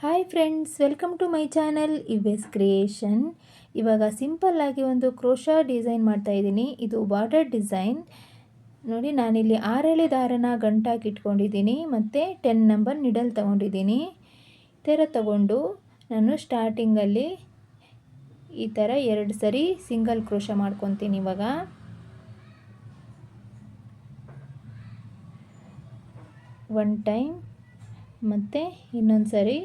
Hi friends welcome to my channel ಇವೆಸ್ creation ಇವಾಗ ಸಿಂಪಲ್ಲಾಗಿ ಒಂದು ಕ್ರೋಶಾ ಡಿಸೈನ್ ಮಾಡ್ತಾ ಇದ್ದೀನಿ. ಇದು ಬಾರ್ಡರ್ ಡಿಸೈನ್ ನೋಡಿ, ನಾನಿಲ್ಲಿ ಆರೆಳೆ ದಾರನ ಗಂಟಾಗಿ ಇಟ್ಕೊಂಡಿದ್ದೀನಿ ಮತ್ತು ಟೆನ್ ನಂಬರ್ ನಿಡಲ್ ತೊಗೊಂಡಿದ್ದೀನಿ. ಈ ತಗೊಂಡು ನಾನು ಸ್ಟಾರ್ಟಿಂಗಲ್ಲಿ ಈ ಥರ ಎರಡು ಸರಿ ಸಿಂಗಲ್ ಕ್ರೋಶ ಮಾಡ್ಕೊತೀನಿ ಇವಾಗ. ಒನ್ ಟೈಮ್ ಮತ್ತು ಇನ್ನೊಂದು ಸರಿ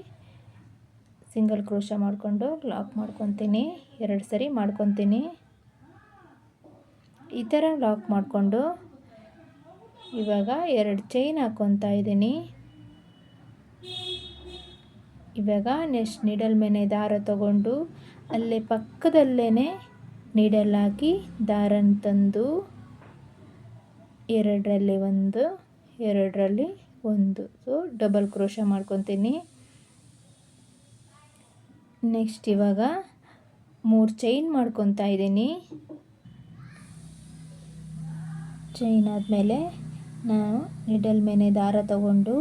ಸಿಂಗಲ್ ಕ್ರೋಶ ಮಾಡಿಕೊಂಡು ಲಾಕ್ ಮಾಡ್ಕೊತೀನಿ. ಎರಡು ಸರಿ ಮಾಡ್ಕೊತೀನಿ. ಈ ಥರ ಲಾಕ್ ಮಾಡಿಕೊಂಡು ಇವಾಗ ಎರಡು ಚೈನ್ ಹಾಕ್ಕೊತಾ ಇದ್ದೀನಿ. ಇವಾಗ ನೆಕ್ಸ್ಟ್ ನೀಡಲ್ ಮೇಲೆ ದಾರ ತಗೊಂಡು ಅಲ್ಲೇ ಪಕ್ಕದಲ್ಲೇ ನೀಡಲ್ ಹಾಕಿ ದಾರನ ತಂದು ಎರಡರಲ್ಲಿ ಒಂದು ಎರಡರಲ್ಲಿ ಒಂದು. ಸೊ ಡಬಲ್ ಕ್ರೋಶ ಮಾಡ್ಕೊತೀನಿ. ನೆಕ್ಸ್ಟ್ ಇವಾಗ ಮೂರು ಚೈನ್ ಮಾಡ್ಕೊತಾ ಇದ್ದೀನಿ. ಚೈನ್ ಆದಮೇಲೆ ನಾನು ನಿಡಲ್ ಮೇಲೆ ದಾರ ತಗೊಂಡು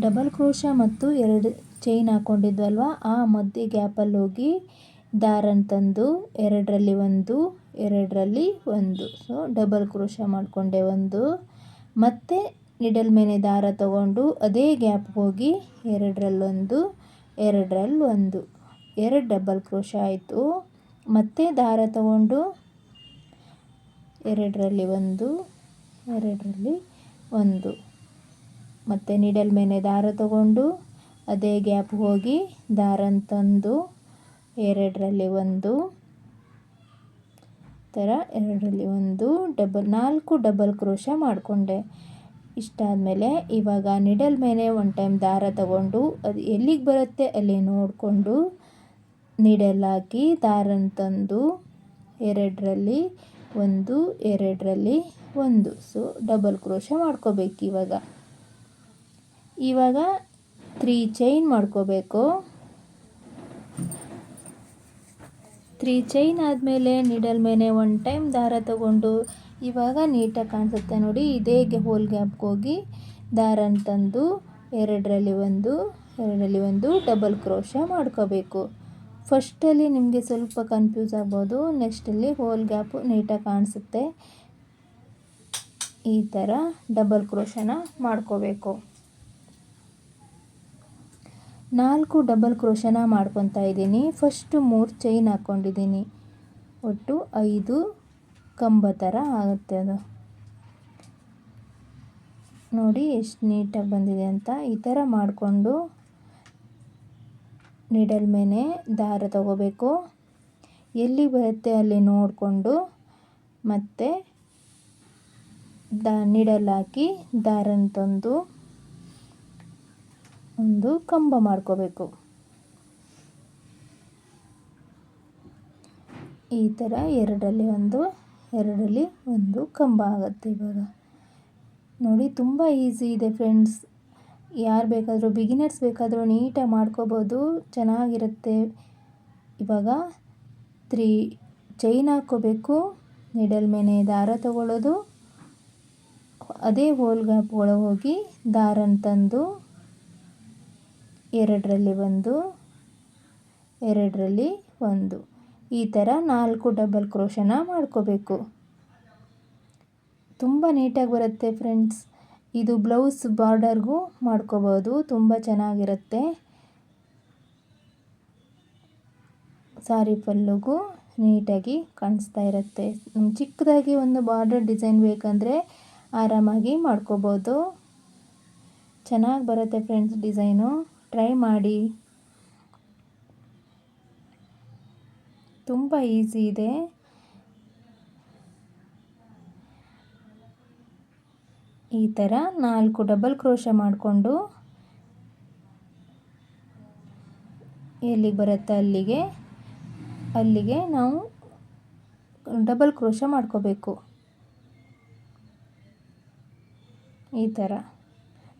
ಡಬಲ್ ಕ್ರೋಶ ಮತ್ತು ಎರಡು ಚೈನ್ ಹಾಕ್ಕೊಂಡಿದ್ವಲ್ವ ಆ ಮಧ್ಯೆ ಗ್ಯಾಪಲ್ಲಿ ಹೋಗಿ ದಾರನ ತಂದು ಎರಡರಲ್ಲಿ ಒಂದು ಎರಡರಲ್ಲಿ ಒಂದು. ಸೊ ಡಬಲ್ ಕ್ರೋಶ ಮಾಡಿಕೊಂಡೆ ಒಂದು. ಮತ್ತು ನಿಡಲ್ ಮೇಲೆ ದಾರ ತಗೊಂಡು ಅದೇ ಗ್ಯಾಪ್ ಹೋಗಿ ಎರಡರಲ್ಲೊಂದು ಎರಡರಲ್ಲಿ ಒಂದು. ಎರಡು ಡಬಲ್ ಕ್ರೋಶ ಆಯಿತು. ಮತ್ತೆ ದಾರ ತಗೊಂಡು ಎರಡರಲ್ಲಿ ಒಂದು ಎರಡರಲ್ಲಿ ಒಂದು. ಮತ್ತೆ ನಿಡಲ್ ಮೇಲೆ ದಾರ ತಗೊಂಡು ಅದೇ ಗ್ಯಾಪ್ ಹೋಗಿ ದಾರನ ತಂದು ಎರಡರಲ್ಲಿ ಒಂದು. ಥರ ಎರಡರಲ್ಲಿ ಒಂದು ಡಬಲ್ ನಾಲ್ಕು ಡಬಲ್ ಕ್ರೋಶ ಮಾಡಿಕೊಂಡೆ. ಇಷ್ಟಾದಮೇಲೆ ಇವಾಗ ನಿಡಲ್ ಮೇಲೆ ಒಂದು ಟೈಮ್ ದಾರ ತಗೊಂಡು ಅದು ಎಲ್ಲಿಗೆ ಬರುತ್ತೆ ಅಲ್ಲಿ ನೋಡಿಕೊಂಡು ನಿಡಲ್ ಹಾಕಿ ದಾರನ ತಂದು ಎರಡರಲ್ಲಿ ಒಂದು ಎರಡರಲ್ಲಿ ಒಂದು. ಸೊ ಡಬಲ್ ಕ್ರೋಶ ಮಾಡ್ಕೋಬೇಕು ಇವಾಗ. ಇವಾಗ ತ್ರೀ ಚೈನ್ ಮಾಡ್ಕೋಬೇಕು. ತ್ರೀ ಚೈನ್ ಆದಮೇಲೆ ನಿಡಲ್ ಮೇಲೆ ಒನ್ ಟೈಮ್ ದಾರ ತಗೊಂಡು ಇವಾಗ ನೀಟಾಗಿ ಕಾಣಿಸುತ್ತೆ ನೋಡಿ. ಇದೇ ಹೋಲ್ ಗ್ಯಾಪ್ಗೆ ಹೋಗಿ ದಾರನ ತಂದು ಎರಡರಲ್ಲಿ ಒಂದು ಎರಡರಲ್ಲಿ ಒಂದು ಡಬಲ್ ಕ್ರೋಶ ಮಾಡ್ಕೋಬೇಕು. ಫಸ್ಟಲ್ಲಿ ನಿಮಗೆ ಸ್ವಲ್ಪ ಕನ್ಫ್ಯೂಸ್ ಆಗ್ಬೋದು. ನೆಕ್ಸ್ಟಲ್ಲಿ ಹೋಲ್ ಗ್ಯಾಪು ನೀಟಾಗಿ ಕಾಣಿಸುತ್ತೆ. ಈ ಥರ ಡಬಲ್ ಕ್ರೋಶನ ಮಾಡ್ಕೋಬೇಕು. ನಾಲ್ಕು ಡಬಲ್ ಕ್ರೋಶನ ಮಾಡ್ಕೊತಾ ಇದ್ದೀನಿ. ಫಸ್ಟು ಮೂರು ಚೈನ್ ಹಾಕ್ಕೊಂಡಿದ್ದೀನಿ ಒಟ್ಟು ಐದು ಕಂಬ ಥರ ಆಗುತ್ತೆ ಅದು. ನೋಡಿ ಎಷ್ಟು ನೀಟಾಗಿ ಬಂದಿದೆ ಅಂತ. ಈ ಥರ ಮಾಡಿಕೊಂಡು ನಿಡಲ್ ಮೇಲೆ ದಾರ ತಗೋಬೇಕು. ಎಲ್ಲಿ ಬರುತ್ತೆ ಅಲ್ಲಿ ನೋಡಿಕೊಂಡು ಮತ್ತೆ ದ ನಿಡಲ್ ಹಾಕಿ ದಾರನ ತಂದು ಒಂದು ಕಂಬ ಮಾಡ್ಕೋಬೇಕು. ಈ ಥರ ಎರಡರಲ್ಲಿ ಒಂದು ಎರಡರಲ್ಲಿ ಒಂದು ಕಂಬ ಆಗುತ್ತೆ ಇವಾಗ. ನೋಡಿ, ತುಂಬ ಈಸಿ ಇದೆ ಫ್ರೆಂಡ್ಸ್ ಯಾರು ಬೇಕಾದರೂ ಬಿಗಿನರ್ಸ್ ಬೇಕಾದರೂ ನೀಟಾಗಿ ಮಾಡ್ಕೋಬೋದು, ಚೆನ್ನಾಗಿರುತ್ತೆ. ಇವಾಗ ತ್ರೀ ಚೈನ್ ಹಾಕ್ಕೋಬೇಕು. ನಿಡಲ್ ಮೇಲೆ ದಾರ ತಗೊಳ್ಳೋದು. ಅದೇ ಹೋಲ್ ಗ್ಯಾಪ್ ಒಳಗೆ ಹೋಗಿ ದಾರನ ತಂದು ಎರಡರಲ್ಲಿ ಒಂದು ಎರಡರಲ್ಲಿ ಒಂದು. ಈ ಥರ ನಾಲ್ಕು ಡಬಲ್ ಕ್ರೋಶನ ಮಾಡ್ಕೋಬೇಕು. ತುಂಬ ನೀಟಾಗಿ ಬರುತ್ತೆ ಫ್ರೆಂಡ್ಸ್ ಇದು ಬ್ಲೌಸ್ ಬಾರ್ಡರ್ಗೂ ಮಾಡ್ಕೋಬೋದು. ತುಂಬ ಚೆನ್ನಾಗಿರುತ್ತೆ. ಸಾರಿ ಪಲ್ಲುಗೂ ನೀಟಾಗಿ ಕಾಣಿಸ್ತಾ ಇರುತ್ತೆ. ಚಿಕ್ಕದಾಗಿ ಒಂದು ಬಾರ್ಡರ್ ಡಿಸೈನ್ ಬೇಕಂದರೆ ಆರಾಮಾಗಿ ಮಾಡ್ಕೋಬೋದು. ಚೆನ್ನಾಗಿ ಬರುತ್ತೆ ಫ್ರೆಂಡ್ಸ್ ಡಿಸೈನು ಟ್ರೈ ಮಾಡಿ. ತುಂಬ ಈಸಿ ಇದೆ. ಈ ಥರ ನಾಲ್ಕು ಡಬಲ್ ಕ್ರೋಶ ಮಾಡಿಕೊಂಡು ಎಲ್ಲಿಗೆ ಬರುತ್ತೆ ಅಲ್ಲಿಗೆ ಅಲ್ಲಿಗೆ ನಾವು ಡಬಲ್ ಕ್ರೋಶ ಮಾಡ್ಕೋಬೇಕು. ಈ ಥರ.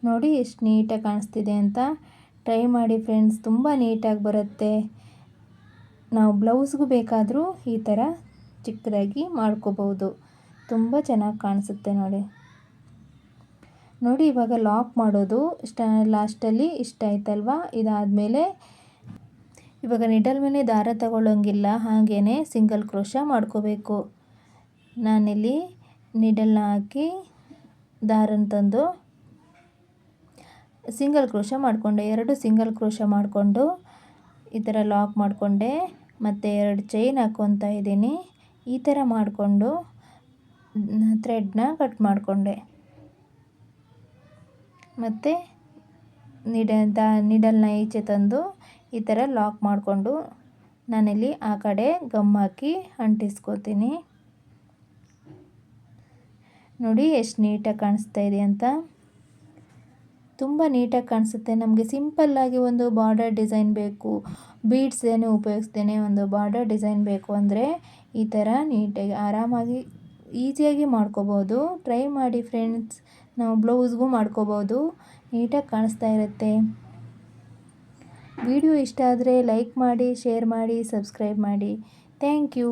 ನೋಡಿ ಎಷ್ಟು ನೀಟಾಗಿ ಕಾಣಿಸ್ತಿದೆ ಅಂತ. ಟ್ರೈ ಮಾಡಿ ಫ್ರೆಂಡ್ಸ್, ತುಂಬ ನೀಟಾಗಿ ಬರುತ್ತೆ. ನಾವು ಬ್ಲೌಸ್ಗೂ ಬೇಕಾದರೂ ಈ ಥರ ಚಿಕ್ಕದಾಗಿ ಮಾಡ್ಕೋಬೋದು. ತುಂಬ ಚೆನ್ನಾಗಿ ಕಾಣಿಸುತ್ತೆ ನೋಡಿ. ನೋಡಿ, ಇವಾಗ ಲಾಕ್ ಮಾಡೋದು ಇಷ್ಟ, ಲಾಸ್ಟಲ್ಲಿ ಇಷ್ಟ ಆಯ್ತಲ್ವಾ? ಇದಾದಮೇಲೆ ಇವಾಗ ನಿಡಲ್ ಮೇಲೆ ದಾರ ತಗೊಳ್ಳೋಂಗಿಲ್ಲ ಹಾಗೇ ಸಿಂಗಲ್ ಕ್ರೋಶ ಮಾಡ್ಕೋಬೇಕು. ನಾನಿಲ್ಲಿ ನಿಡಲ್ನ ಹಾಕಿ ದಾರನ ತಂದು ಸಿಂಗಲ್ ಕ್ರೋಶ ಮಾಡಿಕೊಂಡೆ. ಎರಡು ಸಿಂಗಲ್ ಕ್ರೋಶ ಮಾಡಿಕೊಂಡು ಈ ಥರ ಲಾಕ್ ಮಾಡಿಕೊಂಡೆ. ಮತ್ತು ಎರಡು ಚೈನ್ ಹಾಕ್ಕೊತಾ ಇದ್ದೀನಿ. ಈ ಥರ ಮಾಡಿಕೊಂಡು ಥ್ರೆಡ್ನ ಕಟ್ ಮಾಡಿಕೊಂಡೆ. ಮತ್ತು ನಿಡ, ದ ನಿಡಲ್ನ ಈಚೆ ತಂದು ಈ ಥರ ಲಾಕ್ ಮಾಡಿಕೊಂಡು, ನಾನಿಲ್ಲಿ ಆ ಕಡೆ ಗಮ್ ಹಾಕಿ ಅಂಟಿಸ್ಕೋತೀನಿ. ನೋಡಿ ಎಷ್ಟು ನೀಟಾಗಿ ಕಾಣಿಸ್ತಾ ಇದೆ ಅಂತ. ತುಂಬ ನೀಟಾಗಿ ಕಾಣಿಸುತ್ತೆ. ನಮಗೆ ಸಿಂಪಲ್ಲಾಗಿ ಒಂದು ಬಾರ್ಡರ್ ಡಿಸೈನ್ ಬೇಕು. ಬೀಡ್ಸ್ ಏನು ಉಪಯೋಗಿಸ್ದೇನೆ ಒಂದು ಬಾರ್ಡರ್ ಡಿಸೈನ್ ಬೇಕು ಅಂದರೆ ಈ ಥರ ನೀಟಾಗಿ ಆರಾಮಾಗಿ ಈಸಿಯಾಗಿ ಮಾಡ್ಕೋಬೋದು. ಟ್ರೈ ಮಾಡಿ ಫ್ರೆಂಡ್ಸ್. ನಾವು ಬ್ಲೌಸ್ಗೂ ಮಾಡ್ಕೋಬೋದು. ನೀಟಾಗಿ ಕಾಣಿಸ್ತಾ ಇರುತ್ತೆ. ವಿಡಿಯೋ ಇಷ್ಟ ಆದರೆ ಲೈಕ್ ಮಾಡಿ, ಶೇರ್ ಮಾಡಿ, ಸಬ್ಸ್ಕ್ರೈಬ್ ಮಾಡಿ. Thank you.